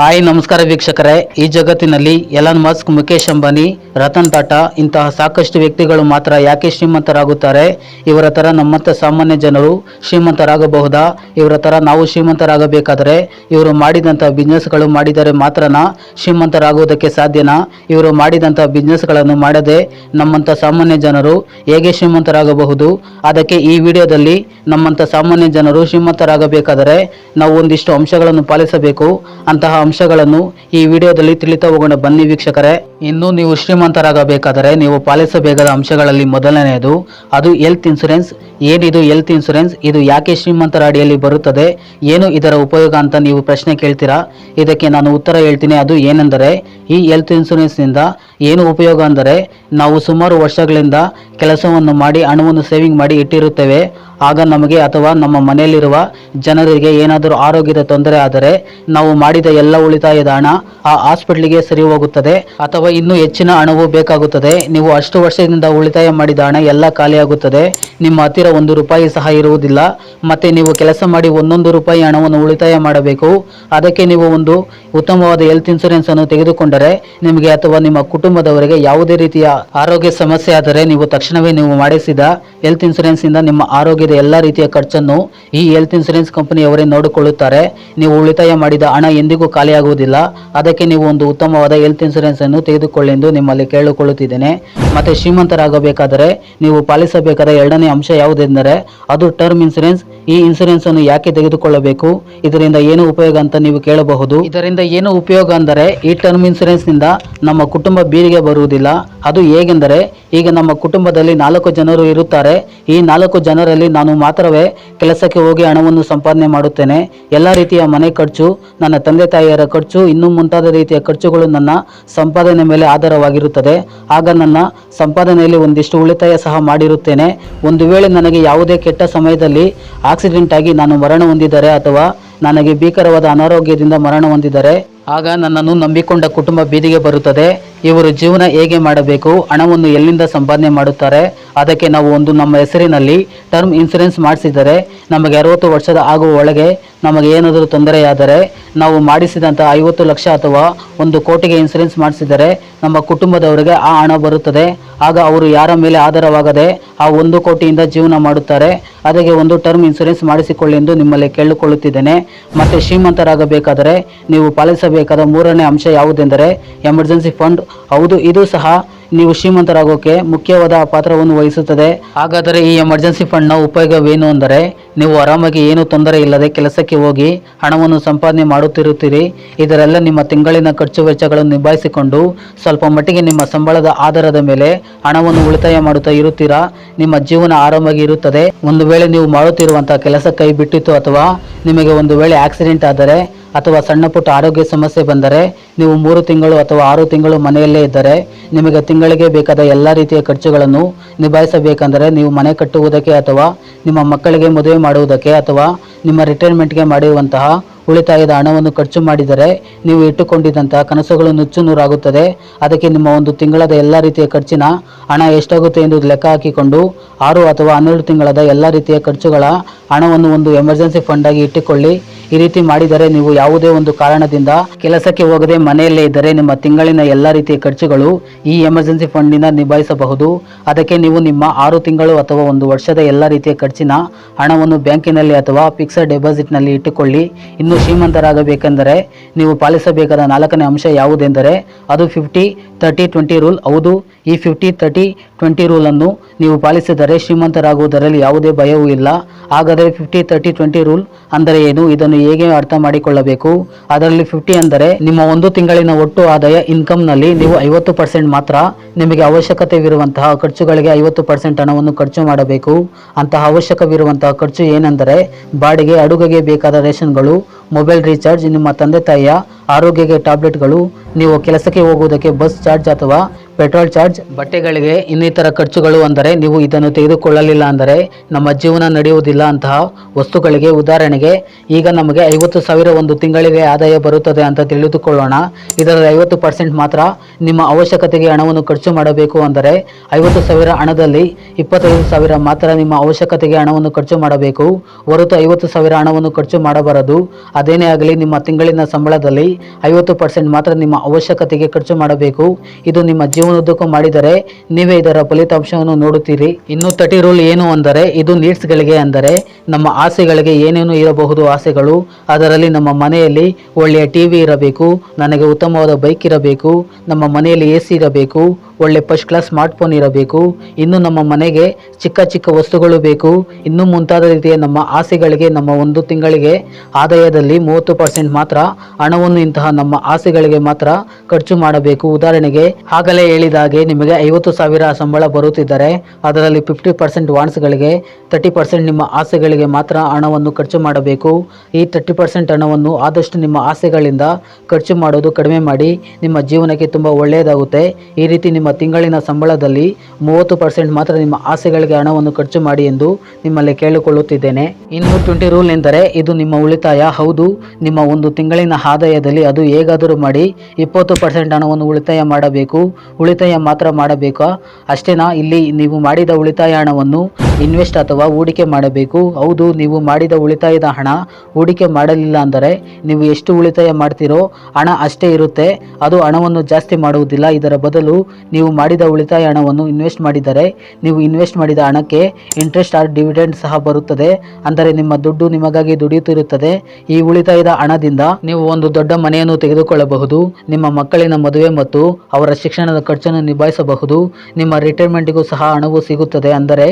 Hi, ನಮಸ್ಕಾರ ವೀಕ್ಷಕರೇ. ಈ ಜಗತ್ತಿನಲ್ಲಿ ಎಲಾನ್ ಮಸ್ಕ್ ಮುಖೇಶ್ ಅಂಬಾನಿ, ರತನ್ ಟಾಟಾ ಇಂತಹ ಸಾಕಷ್ಟು ವ್ಯಕ್ತಿಗಳು ಮಾತ್ರ ಯಾಕೆ ಶ್ರೀಮಂತರಾಗುತ್ತಾರೆ? ಇವರ ತರ ನಮ್ಮಂಥ ಸಾಮಾನ್ಯ ಜನರು ಶ್ರೀಮಂತರಾಗಬಹುದಾ? ಇವರ ತರ ನಾವು ಶ್ರೀಮಂತರಾಗಬೇಕಾದರೆ ಇವರು ಮಾಡಿದಂಥ ಬಿಸ್ನೆಸ್ಗಳು ಮಾಡಿದರೆ ಮಾತ್ರನಾ ಶ್ರೀಮಂತರಾಗುವುದಕ್ಕೆ ಸಾಧ್ಯನಾ? ಇವರು ಮಾಡಿದಂಥ ಬಿಸ್ನೆಸ್ಗಳನ್ನು ಮಾಡದೆ ನಮ್ಮಂಥ ಸಾಮಾನ್ಯ ಜನರು ಹೇಗೆ ಶ್ರೀಮಂತರಾಗಬಹುದು? ಅದಕ್ಕೆ ಈ ವಿಡಿಯೋದಲ್ಲಿ ನಮ್ಮಂತ ಸಾಮಾನ್ಯ ಜನರು ಶ್ರೀಮಂತರಾಗಬೇಕಾದರೆ ನಾವು ಒಂದಿಷ್ಟು ಅಂಶಗಳನ್ನು ಪಾಲಿಸಬೇಕು. ಅಂತಹ ಅಂಶಗಳನ್ನು ಈ ವಿಡಿಯೋದಲ್ಲಿ ತಿಳಿತಾ ಹೋಗೋಣ ಬನ್ನಿ ವೀಕ್ಷಕರೇ, ಇನ್ನು ನೀವು ಶ್ರೀಮಂತರಾಗಬೇಕಾದರೆ ನೀವು ಪಾಲಿಸಬೇಕಾದ ಅಂಶಗಳಲ್ಲಿ ಮೊದಲನೆಯದು, ಅದು ಹೆಲ್ತ್ ಇನ್ಸೂರೆನ್ಸ್ ಏನಿದು ಹೆಲ್ತ್ ಇನ್ಸೂರೆನ್ಸ್ ಇದು ಯಾಕೆ ಶ್ರೀಮಂತರ ಅಡಿಯಲ್ಲಿ ಬರುತ್ತದೆ? ಏನು ಇದರ ಉಪಯೋಗ ಅಂತ ನೀವು ಪ್ರಶ್ನೆ ಕೇಳ್ತೀರಾ? ಇದಕ್ಕೆ ನಾನು ಉತ್ತರ ಹೇಳ್ತೀನಿ, ಅದು ಏನೆಂದರೆ, ಈ ಹೆಲ್ತ್ ಇನ್ಸೂರೆನ್ಸ್ನಿಂದ ಏನು ಉಪಯೋಗ ಅಂದರೆ, ನಾವು ಸುಮಾರು ವರ್ಷಗಳಿಂದ ಕೆಲಸವನ್ನು ಮಾಡಿ, ಹಣವನ್ನು ಸೇವಿಂಗ್ ಮಾಡಿ ಇಟ್ಟಿರುತ್ತೇವೆ. ಆಗ ನಮಗೆ ಅಥವಾ ನಮ್ಮ ಮನೆಯಲ್ಲಿರುವ ಜನರಿಗೆ ಏನಾದರೂ ಆರೋಗ್ಯದ ತೊಂದರೆ ಆದರೆ ನಾವು ಮಾಡಿದ ಎಲ್ಲ ಉಳಿತಾಯದ ಹಣ ಆ ಹಾಸ್ಪಿಟ್ಲಿಗೆ ಸರಿ ಹೋಗುತ್ತದೆ ಅಥವಾ ಇನ್ನೂ ಹೆಚ್ಚಿನ ಹಣವು ಬೇಕಾಗುತ್ತದೆ. ನೀವು ಅಷ್ಟು ವರ್ಷದಿಂದ ಉಳಿತಾಯ ಮಾಡಿದ ಹಣ ಎಲ್ಲ ಖಾಲಿಯಾಗುತ್ತದೆ. ನಿಮ್ಮ ಹತ್ತಿರ ಒಂದು ರೂಪಾಯಿ ಸಹ ಇರುವುದಿಲ್ಲ. ಮತ್ತೆ ನೀವು ಕೆಲಸ ಮಾಡಿ ಒಂದೊಂದು ರೂಪಾಯಿ ಹಣವನ್ನು ಉಳಿತಾಯ ಮಾಡಬೇಕು. ಅದಕ್ಕೆ ನೀವು ಒಂದು ಉತ್ತಮವಾದ ಹೆಲ್ತ್ ಇನ್ಸೂರೆನ್ಸ್ ಅನ್ನು ತೆಗೆದುಕೊಂಡರೆ ನಿಮಗೆ ಅಥವಾ ನಿಮ್ಮ ಕುಟುಂಬದವರಿಗೆ ಯಾವುದೇ ರೀತಿಯ ಆರೋಗ್ಯ ಸಮಸ್ಯೆ ಆದರೆ ನೀವು ತಕ್ಷಣವೇ ನೀವು ಮಾಡಿಸಿದ ಹೆಲ್ತ್ ಇನ್ಸೂರೆನ್ಸ್ ಇಂದ ನಿಮ್ಮ ಆರೋಗ್ಯದ ಎಲ್ಲ ರೀತಿಯ ಖರ್ಚನ್ನು ಈ ಹೆಲ್ತ್ ಇನ್ಸೂರೆನ್ಸ್ ಕಂಪನಿಯವರೇ ನೋಡಿಕೊಳ್ಳುತ್ತಾರೆ. ನೀವು ಉಳಿತಾಯ ಮಾಡಿದ ಹಣ ಎಂದಿಗೂ ಖಾಲಿಯಾಗುವುದಿಲ್ಲ. ಅದಕ್ಕೆ ನೀವು ಒಂದು ಉತ್ತಮವಾದ ಹೆಲ್ತ್ ಇನ್ಸೂರೆನ್ಸ್ ಅನ್ನು ತೆಗೆದುಕೊಳ್ಳಿ ಎಂದು ನಿಮ್ಮಲ್ಲಿ ಕೇಳಿಕೊಳ್ಳುತ್ತಿದ್ದೇನೆ. ಮತ್ತೆ ಶ್ರೀಮಂತರಾಗಬೇಕಾದರೆ ನೀವು ಪಾಲಿಸಬೇಕಾದ ಎರಡನೇ ಅಂಶ ಯಾವುದೆಂದರೆ ಅದು ಟರ್ಮ್ ಇನ್ಸೂರೆನ್ಸ್ ಈ ಇನ್ಸೂರೆನ್ಸ್ ಅನ್ನು ಯಾಕೆ ತೆಗೆದುಕೊಳ್ಳಬೇಕು? ಇದರಿಂದ ಏನು ಉಪಯೋಗ ಅಂತ ನೀವು ಕೇಳಬಹುದು. ಇದರಿಂದ ಏನು ಉಪಯೋಗ ಅಂದರೆ ಈ ಟರ್ಮ್ ಇನ್ಸೂರೆನ್ಸ್ನಿಂದ ನಮ್ಮ ಕುಟುಂಬ ಬೀರಿಗೆ ಬರುವುದಿಲ್ಲ. ಅದು ಹೇಗೆಂದರೆ, ಈಗ ನಮ್ಮ ಕುಟುಂಬದಲ್ಲಿ ನಾಲ್ಕು ಜನರು ಇರುತ್ತಾರೆ. ಈ ನಾಲ್ಕು ಜನರಲ್ಲಿ ನಾನು ಮಾತ್ರವೇ ಕೆಲಸಕ್ಕೆ ಹೋಗಿ ಹಣವನ್ನು ಸಂಪಾದನೆ ಮಾಡುತ್ತೇನೆ. ಎಲ್ಲ ರೀತಿಯ ಮನೆ ಖರ್ಚು, ನನ್ನ ತಂದೆ ತಾಯಿಯರ ಖರ್ಚು, ಇನ್ನೂ ಮುಂತಾದ ರೀತಿಯ ಖರ್ಚುಗಳು ನನ್ನ ಸಂಪಾದನೆ ಮೇಲೆ ಆಧಾರವಾಗಿರುತ್ತದೆ. ಆಗ ನನ್ನ ಸಂಪಾದನೆಯಲ್ಲಿ ಒಂದಿಷ್ಟು ಉಳಿತಾಯ ಸಹ ಮಾಡಿರುತ್ತೇನೆ. ಒಂದು ವೇಳೆ ನನಗೆ ಯಾವುದೇ ಕೆಟ್ಟ ಸಮಯದಲ್ಲಿ ಆಕ್ಸಿಡೆಂಟ್ ಆಗಿ ನಾನು ಮರಣ ಹೊಂದಿದರೆ ಅಥವಾ ನನಗೆ ಭೀಕರವಾದ ಅನಾರೋಗ್ಯದಿಂದ ಮರಣ ಹೊಂದಿದರೆ ಆಗ ನನ್ನನ್ನು ನಂಬಿಕೊಂಡ ಕುಟುಂಬ ಬೀದಿಗೆ ಬರುತ್ತದೆ. ಇವರು ಜೀವನ ಹೇಗೆ ಮಾಡಬೇಕು, ಹಣವನ್ನು ಎಲ್ಲಿಂದ ಸಂಪಾದನೆ ಮಾಡುತ್ತಾರೆ, ಅದಕ್ಕೆ ನಾವು ಒಂದು ನಮ್ಮ ಹೆಸರಿನಲ್ಲಿ ಟರ್ಮ್ ಇನ್ಸೂರೆನ್ಸ್ ಮಾಡಿಸಿದರೆ, ನಮಗೆ ಅರವತ್ತು ವರ್ಷದ ಆಗುವ ಒಳಗೆ ನಮಗೆ ಏನಾದರೂ ತೊಂದರೆಯಾದರೆ, ನಾವು ಮಾಡಿಸಿದಂಥ ಐವತ್ತು ಲಕ್ಷ ಅಥವಾ ಒಂದು ಕೋಟಿಗೆ ಇನ್ಸೂರೆನ್ಸ್ ಮಾಡಿಸಿದರೆ, ನಮ್ಮ ಕುಟುಂಬದವರಿಗೆ ಆ ಹಣ ಬರುತ್ತದೆ. ಆಗ ಅವರು ಯಾರ ಮೇಲೆ ಆಧಾರವಾಗದೆ ಆ ಒಂದು ಕೋಟಿಯಿಂದ ಜೀವನ ಮಾಡುತ್ತಾರೆ. ಅದಕ್ಕೆ ಒಂದು ಟರ್ಮ್ ಇನ್ಸೂರೆನ್ಸ್ ಮಾಡಿಸಿಕೊಳ್ಳಿ ಎಂದು ನಿಮ್ಮಲ್ಲಿ ಕೇಳಿಕೊಳ್ಳುತ್ತಿದ್ದೇನೆ. ಮತ್ತು ಶ್ರೀಮಂತರಾಗಬೇಕಾದರೆ ನೀವು ಪಾಲಿಸಬೇಕಾದ ಮೂರನೇ ಅಂಶ ಯಾವುದೆಂದರೆ ಎಮರ್ಜೆನ್ಸಿ ಫಂಡ್. ಹೌದು, ಇದು ಸಹ ನೀವು ಶ್ರೀಮಂತರಾಗೋಕೆ ಮುಖ್ಯವಾದ ಪಾತ್ರವನ್ನು ವಹಿಸುತ್ತದೆ. ಹಾಗಾದರೆ ಈ ಎಮರ್ಜೆನ್ಸಿ ಫಂಡ್ನ ಉಪಯೋಗವೇನು ಅಂದರೆ ನೀವು ಆರಾಮಾಗಿ ಏನು ತೊಂದರೆ ಇಲ್ಲದೆ ಕೆಲಸಕ್ಕೆ ಹೋಗಿ ಹಣವನ್ನು ಸಂಪಾದನೆ ಮಾಡುತ್ತಿರುತ್ತೀರಿ. ಇದರೆಲ್ಲ ನಿಮ್ಮ ತಿಂಗಳಿನ ಖರ್ಚು ವೆಚ್ಚಗಳನ್ನು ನಿಭಾಯಿಸಿಕೊಂಡು ಸ್ವಲ್ಪ ಮಟ್ಟಿಗೆ ನಿಮ್ಮ ಸಂಬಳದ ಆಧಾರದ ಮೇಲೆ ಹಣವನ್ನು ಉಳಿತಾಯ ಮಾಡುತ್ತಾ ಇರುತ್ತೀರಾ? ನಿಮ್ಮ ಜೀವನ ಆರಾಮಾಗಿ ಇರುತ್ತದೆ. ಒಂದು ವೇಳೆ ನೀವು ಮಾಡುತ್ತಿರುವಂತಹ ಕೆಲಸ ಕೈ ಬಿಟ್ಟಿತ್ತು ಅಥವಾ ನಿಮಗೆ ಒಂದು ವೇಳೆ ಆಕ್ಸಿಡೆಂಟ್ ಆದರೆ ಅಥವಾ ಸಣ್ಣ ಪುಟ್ಟ ಆರೋಗ್ಯ ಸಮಸ್ಯೆ ಬಂದರೆ ನೀವು ಮೂರು ತಿಂಗಳು ಅಥವಾ ಆರು ತಿಂಗಳು ಮನೆಯಲ್ಲೇ ಇದ್ದರೆ ನಿಮಗೆ ತಿಂಗಳಿಗೆ ಬೇಕಾದ ಎಲ್ಲ ರೀತಿಯ ಖರ್ಚುಗಳನ್ನು ನಿಭಾಯಿಸಬೇಕೆಂದರೆ ನೀವು ಮನೆ ಕಟ್ಟುವುದಕ್ಕೆ ಅಥವಾ ನಿಮ್ಮ ಮಕ್ಕಳಿಗೆ ಮದುವೆ ಮಾಡುವುದಕ್ಕೆ ಅಥವಾ ನಿಮ್ಮ ರಿಟೈರ್ಮೆಂಟ್ಗೆ ಮಾಡಿರುವಂತಹ ಉಳಿತಾಯದ ಹಣವನ್ನು ಖರ್ಚು ಮಾಡಿದರೆ ನೀವು ಇಟ್ಟುಕೊಂಡಿದ್ದಂತಹ ಕನಸುಗಳು ನುಚ್ಚು ನೂರಾಗುತ್ತದೆ. ಅದಕ್ಕೆ ನಿಮ್ಮ ಒಂದು ತಿಂಗಳದ ಎಲ್ಲ ರೀತಿಯ ಖರ್ಚಿನ ಹಣ ಎಷ್ಟಾಗುತ್ತೆ ಎಂದು ಲೆಕ್ಕ ಹಾಕಿಕೊಂಡು ಆರು ಅಥವಾ ಹನ್ನೆರಡು ತಿಂಗಳದ ಎಲ್ಲ ರೀತಿಯ ಖರ್ಚುಗಳ ಹಣವನ್ನು ಒಂದು ಎಮರ್ಜೆನ್ಸಿ ಫಂಡ್ ಆಗಿ ಇಟ್ಟುಕೊಳ್ಳಿ. ಈ ರೀತಿ ಮಾಡಿದರೆ ನೀವು ಯಾವುದೇ ಒಂದು ಕಾರಣದಿಂದ ಕೆಲಸಕ್ಕೆ ಹೋಗದೆ ಮನೆಯಲ್ಲೇ ಇದ್ದರೆ ನಿಮ್ಮ ತಿಂಗಳಿನ ಎಲ್ಲ ರೀತಿಯ ಖರ್ಚುಗಳು ಈ ಎಮರ್ಜೆನ್ಸಿ ಫಂಡ್ನಿಂದ ನಿಭಾಯಿಸಬಹುದು. ಅದಕ್ಕೆ ನೀವು ನಿಮ್ಮ ಆರು ತಿಂಗಳು ಅಥವಾ ಒಂದು ವರ್ಷದ ಎಲ್ಲ ರೀತಿಯ ಖರ್ಚಿನ ಹಣವನ್ನು ಬ್ಯಾಂಕಿನಲ್ಲಿ ಅಥವಾ ಫಿಕ್ಸಡ್ ಡೆಪಾಸಿಟ್ನಲ್ಲಿ ಇಟ್ಟುಕೊಳ್ಳಿ. ಇನ್ನು ಶ್ರೀಮಂತರಾಗಬೇಕೆಂದರೆ ನೀವು ಪಾಲಿಸಬೇಕಾದ ನಾಲ್ಕನೇ ಅಂಶ ಯಾವುದೆಂದರೆ ಅದು ಫಿಫ್ಟಿ ತರ್ಟಿ ಟ್ವೆಂಟಿ ರೂಲ್ ಹೌದು ಈ ಫಿಫ್ಟಿ ತರ್ಟಿ ಟ್ವೆಂಟಿ ರೂಲನ್ನು ನೀವು ಪಾಲಿಸಿದರೆ ಶ್ರೀಮಂತರಾಗುವುದರಲ್ಲಿ ಯಾವುದೇ ಭಯವೂ ಇಲ್ಲ. ಹಾಗಾದರೆ ಫಿಫ್ಟಿ ತರ್ಟಿ ಟ್ವೆಂಟಿ ರೂಲ್ ಅಂದರೆ ಏನು? ಇದನ್ನು ಹೇಗೆ ಅರ್ಥ ಮಾಡಿಕೊಳ್ಳಬೇಕು? ಅದರಲ್ಲಿ ಫಿಫ್ಟಿ ಅಂದರೆ ನಿಮ್ಮ ಒಂದು ತಿಂಗಳಿನ ಒಟ್ಟು ಆದಾಯ ಇನ್ಕಮ್ನಲ್ಲಿ ನೀವು ಐವತ್ತು ಪರ್ಸೆಂಟ್ ಮಾತ್ರ ನಿಮಗೆ ಅವಶ್ಯಕತೆವಿರುವಂತಹ ಖರ್ಚುಗಳಿಗೆ ಐವತ್ತು ಪರ್ಸೆಂಟ್ ಹಣವನ್ನು ಖರ್ಚು ಮಾಡಬೇಕು. ಅಂತಹ ಅವಶ್ಯಕವಿರುವಂತಹ ಖರ್ಚು ಏನೆಂದರೆ ಬಾಡಿಗೆ, ಅಡುಗೆಗೆ ಬೇಕಾದ ರೇಷನ್ಗಳು, ಮೊಬೈಲ್ ರೀಚಾರ್ಜ್, ನಿಮ್ಮ ತಂದೆ ತಾಯಿಯ ಆರೋಗ್ಯಕ್ಕೆ ಟ್ಯಾಬ್ಲೆಟ್ಗಳು, ನೀವು ಕೆಲಸಕ್ಕೆ ಹೋಗುವುದಕ್ಕೆ ಬಸ್ ಚಾರ್ಜ್ ಅಥವಾ ಪೆಟ್ರೋಲ್ ಚಾರ್ಜ್. ಬಟ್ಟೆಗಳಿಗೆ ಇನ್ನಿತರ ಖರ್ಚುಗಳು ಅಂದರೆ ನೀವು ಇದನ್ನು ತೆಗೆದುಕೊಳ್ಳಲಿಲ್ಲ ಅಂದರೆ ನಮ್ಮ ಜೀವನ ನಡೆಯುವುದಿಲ್ಲ ಅಂತಹ ವಸ್ತುಗಳಿಗೆ ಉದಾಹರಣೆಗೆ ಈಗ ನಮಗೆ ಐವತ್ತು ಸಾವಿರ ಒಂದು ತಿಂಗಳಿಗೆ ಆದಾಯ ಬರುತ್ತದೆ ಅಂತ ತಿಳಿದುಕೊಳ್ಳೋಣ. ಇದರಲ್ಲಿ ಐವತ್ತು ಪರ್ಸೆಂಟ್ ಮಾತ್ರ ನಿಮ್ಮ ಅವಶ್ಯಕತೆಗೆ ಹಣವನ್ನು ಖರ್ಚು ಮಾಡಬೇಕು ಅಂದರೆ ಐವತ್ತು ಸಾವಿರ ಹಣದಲ್ಲಿ ಇಪ್ಪತ್ತೈದು ಸಾವಿರ ಮಾತ್ರ ನಿಮ್ಮ ಅವಶ್ಯಕತೆಗೆ ಹಣವನ್ನು ಖರ್ಚು ಮಾಡಬೇಕು. ಹೊರತು ಐವತ್ತು ಸಾವಿರ ಹಣವನ್ನು ಖರ್ಚು ಮಾಡಬಾರದು. ಅದೇನೇ ಆಗಲಿ ನಿಮ್ಮ ತಿಂಗಳಿನ ಸಂಬಳದಲ್ಲಿ ಐವತ್ತು ಪರ್ಸೆಂಟ್ ಮಾತ್ರ ನಿಮ್ಮ ಅವಶ್ಯಕತೆಗೆ ಖರ್ಚು ಮಾಡಬೇಕು. ಇದು ನಿಮ್ಮ ಜೀವನೋದ್ದಕ್ಕೂ ಮಾಡಿದರೆ ನೀವೇ ಇದರ ಫಲಿತಾಂಶವನ್ನು ನೋಡುತ್ತೀರಿ. ಇನ್ನು ತರ್ಟಿ ರೂಲ್ ಏನು ಅಂದರೆ, ಇದು ನೀಡ್ಸ್ಗಳಿಗೆ ಅಂದರೆ, ನಮ್ಮ ಆಸೆಗಳಿಗೆ ಏನೇನು ಇರಬಹುದು ಆಸೆಗಳು, ಅದರಲ್ಲಿ ನಮ್ಮ ಮನೆಯಲ್ಲಿ ಒಳ್ಳೆಯ ಟಿವಿ ಇರಬೇಕು, ನನಗೆ ಉತ್ತಮವಾದ ಬೈಕ್ ಇರಬೇಕು, ನಮ್ಮ ಮನೆಯಲ್ಲಿ ಎ ಸಿ ಇರಬೇಕು, ಒಳ್ಳೆ ಫಸ್ಟ್ ಕ್ಲಾಸ್ ಸ್ಮಾರ್ಟ್ ಫೋನ್ ಇರಬೇಕು, ಇನ್ನು ನಮ್ಮ ಮನೆಗೆ ಚಿಕ್ಕ ಚಿಕ್ಕ ವಸ್ತುಗಳು ಬೇಕು, ಇನ್ನು ಮುಂತಾದ ರೀತಿಯ ನಮ್ಮ ಆಸೆಗಳಿಗೆ, ನಮ್ಮ ಒಂದು ತಿಂಗಳಿಗೆ ಆದಾಯದಲ್ಲಿ ಮೂವತ್ತು ಪರ್ಸೆಂಟ್ ಮಾತ್ರ ಹಣವನ್ನು ಇಂತಹ ನಮ್ಮ ಆಸೆಗಳಿಗೆ ಮಾತ್ರ ಖರ್ಚು ಮಾಡಬೇಕು. ಉದಾಹರಣೆಗೆ, ಆಗಲೇ ಹೇಳಿದ ಹಾಗೆ ನಿಮಗೆ ಐವತ್ತು ಸಾವಿರ ಸಂಬಳ ಬರುತ್ತಿದ್ದರೆ ಅದರಲ್ಲಿ ಫಿಫ್ಟಿ ಪರ್ಸೆಂಟ್ ವಾನ್ಸ್ಗಳಿಗೆ ತರ್ಟಿ ಪರ್ಸೆಂಟ್ ನಿಮ್ಮ ಆಸೆಗಳಿಗೆ ಮಾತ್ರ ಹಣವನ್ನು ಖರ್ಚು ಮಾಡಬೇಕು. ಈ ತರ್ಟಿ ಪರ್ಸೆಂಟ್ ಹಣವನ್ನು ಆದಷ್ಟು ನಿಮ್ಮ ಆಸೆಗಳಿಂದ ಖರ್ಚು ಮಾಡೋದು ಕಡಿಮೆ ಮಾಡಿ ನಿಮ್ಮ ಜೀವನಕ್ಕೆ ತುಂಬ ಒಳ್ಳೆಯದಾಗುತ್ತೆ. ಈ ರೀತಿ ನಿಮ್ಮ ತಿಂಗಳಿನ ಸಂಬಳದಲ್ಲಿ ಮೂವತ್ತು ಪರ್ಸೆಂಟ್ ಮಾತ್ರ ನಿಮ್ಮ ಆಸೆಗಳಿಗೆ ಹಣವನ್ನು ಖರ್ಚು ಮಾಡಿ ಎಂದು ನಿಮ್ಮಲ್ಲಿ ಕೇಳಿಕೊಳ್ಳುತ್ತಿದ್ದೇನೆ. ಇನ್ನು ಟ್ವೆಂಟಿ ರೂಲ್ ಎಂದರೆ ಇದು ನಿಮ್ಮ ಉಳಿತಾಯ. ಹೌದು, ನಿಮ್ಮ ಒಂದು ತಿಂಗಳಿನ ಆದಾಯದಲ್ಲಿ ಅದು ಹೇಗಾದರೂ ಮಾಡಿ ಇಪ್ಪತ್ತು ಪರ್ಸೆಂಟ್ ಹಣವನ್ನು ಉಳಿತಾಯ ಮಾಡಬೇಕು. ಉಳಿತಾಯ ಮಾತ್ರ ಮಾಡಬೇಕಾ? ಅಷ್ಟೇನಾ? ಇಲ್ಲಿ ನೀವು ಮಾಡಿದ ಉಳಿತಾಯ ಹಣವನ್ನು ಇನ್ವೆಸ್ಟ್ ಅಥವಾ ಹೂಡಿಕೆ ಮಾಡಬೇಕು. ಹೌದು, ನೀವು ಮಾಡಿದ ಉಳಿತಾಯದ ಹಣ ಹೂಡಿಕೆ ಮಾಡಲಿಲ್ಲ ಅಂದರೆ ನೀವು ಎಷ್ಟು ಉಳಿತಾಯ ಮಾಡ್ತೀರೋ ಹಣ ಅಷ್ಟೇ ಇರುತ್ತೆ. ಅದು ಹಣವನ್ನು ಜಾಸ್ತಿ ಮಾಡುವುದಿಲ್ಲ. ಇದರ ಬದಲು ನೀವು ಮಾಡಿದ ಉಳಿತಾಯ ಹಣವನ್ನು ಇನ್ವೆಸ್ಟ್ ಮಾಡಿದರೆ ನೀವು ಇನ್ವೆಸ್ಟ್ ಮಾಡಿದ ಹಣಕ್ಕೆ ಇಂಟ್ರೆಸ್ಟ್ ಆರ್ ಡಿವಿಡೆಂಡ್ ಸಹ ಬರುತ್ತದೆ. ಅಂದರೆ ನಿಮ್ಮ ದುಡ್ಡು ನಿಮಗಾಗಿ ದುಡಿಯುತ್ತಿರುತ್ತದೆ. ಈ ಉಳಿತಾಯದ ಹಣದಿಂದ ನೀವು ಒಂದು ದೊಡ್ಡ ಮನೆಯನ್ನು ತೆಗೆದುಕೊಳ್ಳಬಹುದು. ನಿಮ್ಮ ಮಕ್ಕಳಿನ ಮದುವೆ ಮತ್ತು ಅವರ ಶಿಕ್ಷಣದ ಖರ್ಚನ್ನು ನಿಭಾಯಿಸಬಹುದು. ನಿಮ್ಮ ರಿಟೈರ್ಮೆಂಟ್ಗೂ ಸಹ ಹಣವು ಸಿಗುತ್ತದೆ. ಅಂದರೆ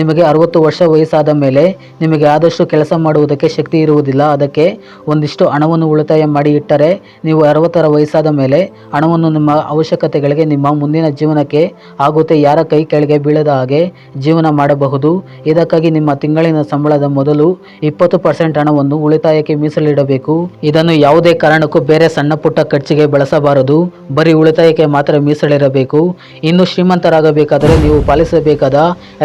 ನಿಮಗೆ ಅರವತ್ತು ವರ್ಷ ವಯಸ್ಸಾದ ಮೇಲೆ ನಿಮಗೆ ಆದಷ್ಟು ಕೆಲಸ ಮಾಡುವುದಕ್ಕೆ ಶಕ್ತಿ ಇರುವುದಿಲ್ಲ. ಅದಕ್ಕೆ ಒಂದಿಷ್ಟು ಹಣವನ್ನು ಉಳಿತಾಯ ಮಾಡಿ ಇಟ್ಟರೆ ನೀವು ಅರವತ್ತರ ವಯಸ್ಸಾದ ಮೇಲೆ ಹಣವನ್ನು ನಿಮ್ಮ ಅವಶ್ಯಕತೆಗಳಿಗೆ ನಿಮ್ಮ ಮುಂದಿನ ಜೀವನಕ್ಕೆ ಆಗುತ್ತೆ. ಯಾರ ಕೈ ಕೆಳಗೆ ಬೀಳದ ಹಾಗೆ ಜೀವನ ಮಾಡಬಹುದು. ಇದಕ್ಕಾಗಿ ನಿಮ್ಮ ತಿಂಗಳಿನ ಸಂಬಳದ ಮೊದಲು ಇಪ್ಪತ್ತು ಪರ್ಸೆಂಟ್ ಹಣವನ್ನು ಉಳಿತಾಯಕ್ಕೆ ಮೀಸಲಿಡಬೇಕು. ಇದನ್ನು ಯಾವುದೇ ಕಾರಣಕ್ಕೂ ಬೇರೆ ಸಣ್ಣ ಪುಟ್ಟ ಖರ್ಚಿಗೆ ಬಳಸಬಾರದು. ಬರೀ ಉಳಿತಾಯಕ್ಕೆ ಮಾತ್ರ ಮೀಸಲಿರಬೇಕು ಇನ್ನು ಶ್ರೀಮಂತರಾಗಬೇಕಾದರೆ ನೀವು ಪಾಲಿಸಬೇಕಾದ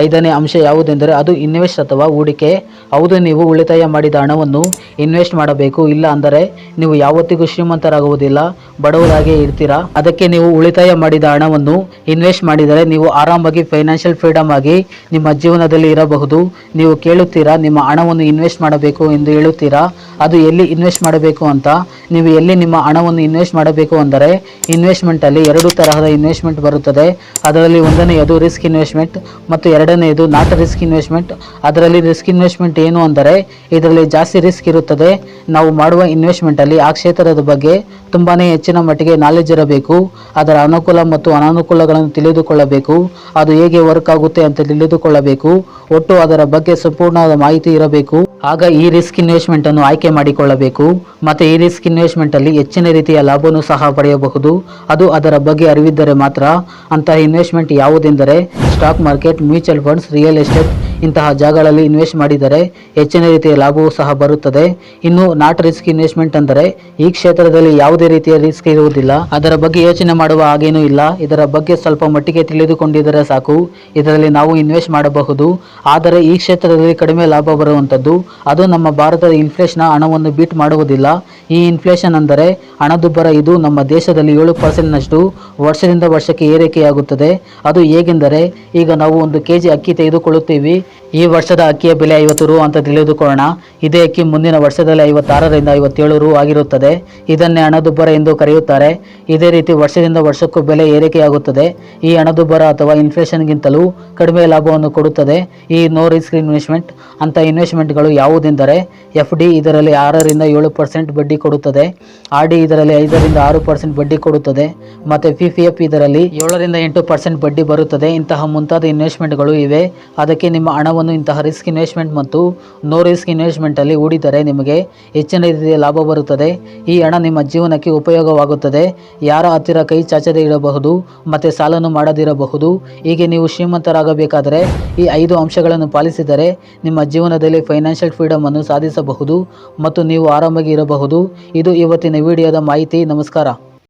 ಐದನೇ ಅಂಶ ಯಾವುದೆಂದರೆ ಅದು ಇನ್ವೆಸ್ಟ್ ಅಥವಾ ಹೂಡಿಕೆ. ಹೌದು, ನೀವು ಉಳಿತಾಯ ಮಾಡಿದ ಹಣವನ್ನು ಇನ್ವೆಸ್ಟ್ ಮಾಡಬೇಕು. ಇಲ್ಲ ಅಂದರೆ ನೀವು ಯಾವತ್ತಿಗೂ ಶ್ರೀಮಂತರಾಗುವುದಿಲ್ಲ. ಬಡವರಾಗೇ ಇರ್ತೀರಾ? ಅದಕ್ಕೆ ನೀವು ಉಳಿತಾಯ ಮಾಡಿದ ಹಣವನ್ನು ಇನ್ವೆಸ್ಟ್ ಮಾಡಿದರೆ ನೀವು ಆರಾಮಾಗಿ ಫೈನಾನ್ಷಿಯಲ್ ಫ್ರೀಡಮ್ ಆಗಿ ನಿಮ್ಮ ಜೀವನದಲ್ಲಿ ಇರಬಹುದು. ನೀವು ಕೇಳುತ್ತೀರಾ, ನಿಮ್ಮ ಹಣವನ್ನು ಇನ್ವೆಸ್ಟ್ ಮಾಡಬೇಕು ಎಂದು ಹೇಳುತ್ತೀರಾ? ಅದು ಎಲ್ಲಿ ಇನ್ವೆಸ್ಟ್ ಮಾಡಬೇಕು ಅಂತ? ನೀವು ಎಲ್ಲಿ ನಿಮ್ಮ ಹಣವನ್ನು ಇನ್ವೆಸ್ಟ್ ಮಾಡಬೇಕು ಅಂದರೆ ಇನ್ವೆಸ್ಟ್ಮೆಂಟಲ್ಲಿ ಎರಡು ತರಹದ ಇನ್ವೆಸ್ಟ್ಮೆಂಟ್ ಬರುತ್ತದೆ. ಅದರಲ್ಲಿ ಒಂದನೆಯದು ರಿಸ್ಕ್ ಇನ್ವೆಸ್ಟ್ಮೆಂಟ್ ಮತ್ತು ಎರಡನೆಯದು ನಾಟ್ ರಿಸ್ಕ್ ಇನ್ವೆಸ್ಟ್ಮೆಂಟ್ ಅದರಲ್ಲಿ ರಿಸ್ಕ್ ಇನ್ವೆಸ್ಟ್ಮೆಂಟ್ ಏನು ಅಂದರೆ, ಇದರಲ್ಲಿ ಜಾಸ್ತಿ ರಿಸ್ಕ್ ಇರುತ್ತದೆ. ನಾವು ಮಾಡುವ ಇನ್ವೆಸ್ಟ್ಮೆಂಟಲ್ಲಿ ಆ ಕ್ಷೇತ್ರದ ಬಗ್ಗೆ ತುಂಬಾ ಹೆಚ್ಚಿನ ಮಟ್ಟಿಗೆ ನಾಲೆಜ್ ಇರಬೇಕು. ಅದರ ಅನುಕೂಲ ಮತ್ತು ಅನಾನುಕೂಲಗಳನ್ನು ತಿಳಿದುಕೊಳ್ಳಬೇಕು. ಅದು ಹೇಗೆ ವರ್ಕ್ ಆಗುತ್ತೆ ಅಂತ ತಿಳಿದುಕೊಳ್ಳಬೇಕು. ಒಟ್ಟು ಅದರ ಬಗ್ಗೆ ಸಂಪೂರ್ಣವಾದ ಮಾಹಿತಿ ಇರಬೇಕು. ಆಗ ಈ ರಿಸ್ಕ್ ಇನ್ವೆಸ್ಟ್ಮೆಂಟ್ ಅನ್ನು ಆಯ್ಕೆ ಮಾಡಿಕೊಳ್ಳಬೇಕು. ಮತ್ತೆ ಈ ರಿಸ್ಕ್ ಇನ್ವೆಸ್ಟ್ಮೆಂಟ್ ಅಲ್ಲಿ ಹೆಚ್ಚಿನ ರೀತಿಯ ಲಾಭವನ್ನು ಸಹ ಪಡೆಯಬಹುದು. ಅದು ಅದರ ಬಗ್ಗೆ ಅರಿವಿದ್ದರೆ ಮಾತ್ರ ಅಂತಹ ಇನ್ವೆಸ್ಟ್ಮೆಂಟ್ ಯಾವುದೆಂದರೆ stock market mutual funds real estate ಇಂತಹ ಜಾಗಗಳಲ್ಲಿ ಇನ್ವೆಸ್ಟ್ ಮಾಡಿದರೆ ಹೆಚ್ಚಿನ ರೀತಿಯ ಲಾಭವೂ ಸಹ ಬರುತ್ತದೆ. ಇನ್ನು ನಾಟ್ ರಿಸ್ಕ್ ಇನ್ವೆಸ್ಟ್ಮೆಂಟ್ ಅಂದರೆ ಈ ಕ್ಷೇತ್ರದಲ್ಲಿ ಯಾವುದೇ ರೀತಿಯ ರಿಸ್ಕ್ ಇರುವುದಿಲ್ಲ. ಅದರ ಬಗ್ಗೆ ಯೋಚನೆ ಮಾಡುವ ಹಾಗೇನೂ ಇಲ್ಲ. ಇದರ ಬಗ್ಗೆ ಸ್ವಲ್ಪ ಮಟ್ಟಿಗೆ ತಿಳಿದುಕೊಂಡಿದ್ದರೆ ಸಾಕು. ಇದರಲ್ಲಿ ನಾವು ಇನ್ವೆಸ್ಟ್ ಮಾಡಬಹುದು. ಆದರೆ ಈ ಕ್ಷೇತ್ರದಲ್ಲಿ ಕಡಿಮೆ ಲಾಭ ಬರುವಂಥದ್ದು. ಅದು ನಮ್ಮ ಭಾರತದ ಇನ್ಫ್ಲೇಷನ್ ಹಣವನ್ನು ಬೀಟ್ ಮಾಡುವುದಿಲ್ಲ. ಈ ಇನ್ಫ್ಲೇಷನ್ ಅಂದರೆ ಹಣದುಬ್ಬರ ಇದು ನಮ್ಮ ದೇಶದಲ್ಲಿ ಏಳು ಪರ್ಸೆಂಟ್ನಷ್ಟು ವರ್ಷದಿಂದ ವರ್ಷಕ್ಕೆ ಏರಿಕೆಯಾಗುತ್ತದೆ. ಅದು ಹೇಗೆಂದರೆ ಈಗ ನಾವು ಒಂದು ಕೆ ಜಿ ಅಕ್ಕಿ ತೆಗೆದುಕೊಳ್ಳುತ್ತೀವಿ. ಈ ವರ್ಷದ ಅಕ್ಕಿಯ ಬೆಲೆ ಐವತ್ತು ರು ಅಂತ ತಿಳಿದುಕೊಳ್ಳೋಣ. ಇದೇ ಅಕ್ಕಿ ಮುಂದಿನ ವರ್ಷದಲ್ಲಿ ಐವತ್ತಾರರಿಂದ ಐವತ್ತೇಳು ರು ಆಗಿರುತ್ತದೆ. ಇದನ್ನೇ ಹಣದುಬ್ಬರ ಎಂದು ಕರೆಯುತ್ತಾರೆ. ಇದೇ ರೀತಿ ವರ್ಷದಿಂದ ವರ್ಷಕ್ಕೂ ಬೆಲೆ ಏರಿಕೆಯಾಗುತ್ತದೆ. ಈ ಹಣದುಬ್ಬರ ಅಥವಾ ಇನ್ಫ್ಲೇಷನ್ಗಿಂತಲೂ ಕಡಿಮೆ ಲಾಭವನ್ನು ಕೊಡುತ್ತದೆ. ಈ ನೋ ರಿಸ್ಕ್ ಇನ್ವೆಸ್ಟ್ಮೆಂಟ್ ಅಂತ ಇನ್ವೆಸ್ಟ್ಮೆಂಟ್ಗಳು ಯಾವುದೆಂದರೆ, ಎಫ್ ಡಿ ಇದರಲ್ಲಿ ಆರರಿಂದ ಏಳು ಪರ್ಸೆಂಟ್ ಬಡ್ಡಿ ಕೊಡುತ್ತದೆ. ಆರ್ ಡಿ ಇದರಲ್ಲಿ ಐದರಿಂದ ಆರು ಪರ್ಸೆಂಟ್ ಬಡ್ಡಿ ಕೊಡುತ್ತದೆ. ಮತ್ತು ಪಿ ಪಿ ಎಫ್ ಇದರಲ್ಲಿ ಏಳರಿಂದ ಎಂಟು ಪರ್ಸೆಂಟ್ ಬಡ್ಡಿ ಬರುತ್ತದೆ. ಇಂತಹ ಮುಂತಾದ ಇನ್ವೆಸ್ಟ್ಮೆಂಟ್ಗಳು ಇವೆ. ಅದಕ್ಕೆ ನಿಮ್ಮ ಹಣವನ್ನು ಇಂತಹ ರಿಸ್ಕ್ ಇನ್ವೆಸ್ಟ್ಮೆಂಟ್ ಮತ್ತು ನೋ ರಿಸ್ಕ್ ಇನ್ವೆಸ್ಟ್ಮೆಂಟಲ್ಲಿ ಹೂಡಿದರೆ ನಿಮಗೆ ಹೆಚ್ಚಿನ ರೀತಿಯ ಲಾಭ ಬರುತ್ತದೆ. ಈ ಹಣ ನಿಮ್ಮ ಜೀವನಕ್ಕೆ ಉಪಯೋಗವಾಗುತ್ತದೆ. ಯಾರ ಹತ್ತಿರ ಕೈ ಚಾಚದೇ ಇರಬಹುದು, ಮತ್ತು ಸಾಲನು ಮಾಡದಿರಬಹುದು, ಹೀಗೆ ನೀವು ಶ್ರೀಮಂತರಾಗಬೇಕಾದರೆ ಈ ಐದು ಅಂಶಗಳನ್ನು ಪಾಲಿಸಿದರೆ ನಿಮ್ಮ ಜೀವನದಲ್ಲಿ ಫೈನಾನ್ಷಿಯಲ್ ಫ್ರೀಡಮ್ ಅನ್ನು ಸಾಧಿಸಬಹುದು ಮತ್ತು ನೀವು ಆರಾಮಾಗಿ ಇರಬಹುದು. ಇದು ಇವತ್ತಿನ ವಿಡಿಯೋದ ಮಾಹಿತಿ. ನಮಸ್ಕಾರ.